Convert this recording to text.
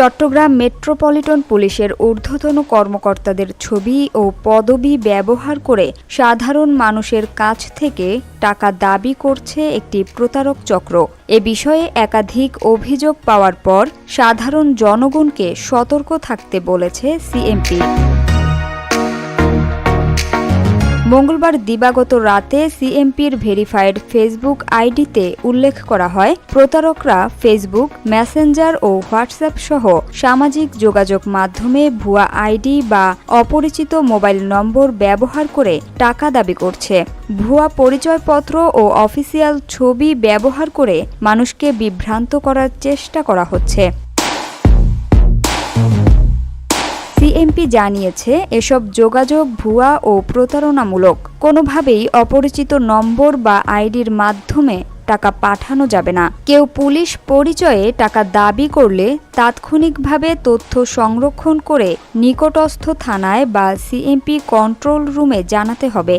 Chittagong metropolitan পুলিশের ঊর্ধ্বতন কর্মকর্তাদের ছবি ও পদবি ব্যবহার করে সাধারণ মানুষের কাছ থেকে টাকা দাবি করছে একটি প্রতারক চক্র। এ বিষয়ে একাধিক অভিযোগ পাওয়ার পর সাধারণ জনগণকে সতর্ক থাকতে বলেছে সিএমপি। মঙ্গলবার দিবাগত রাতে সিএমপির ভেরিফাইড ফেসবুক আইডিতে উল্লেখ করা হয়, প্রতারকরা ফেসবুক, মেসেঞ্জার ও হোয়াটসঅ্যাপ সহ সামাজিক যোগাযোগ মাধ্যমে ভুয়া আইডি বা অপরিচিত মোবাইল নম্বর ব্যবহার করে টাকা দাবি করছে। ভুয়া পরিচয়পত্র ও অফিসিয়াল ছবি ব্যবহার করে মানুষকে বিভ্রান্ত করার চেষ্টা করা হচ্ছে। সিএমপি জানিয়েছে, এসব যোগাযোগ ভুয়া ও প্রতারণামূলক। কোনোভাবেই অপরিচিত নম্বর বা আইডির মাধ্যমে টাকা পাঠানো যাবে না। কেউ পুলিশ পরিচয়ে টাকা দাবি করলে তাৎক্ষণিকভাবে তথ্য সংরক্ষণ করে নিকটস্থ থানায় বা সিএমপি কন্ট্রোল রুমে জানাতে হবে।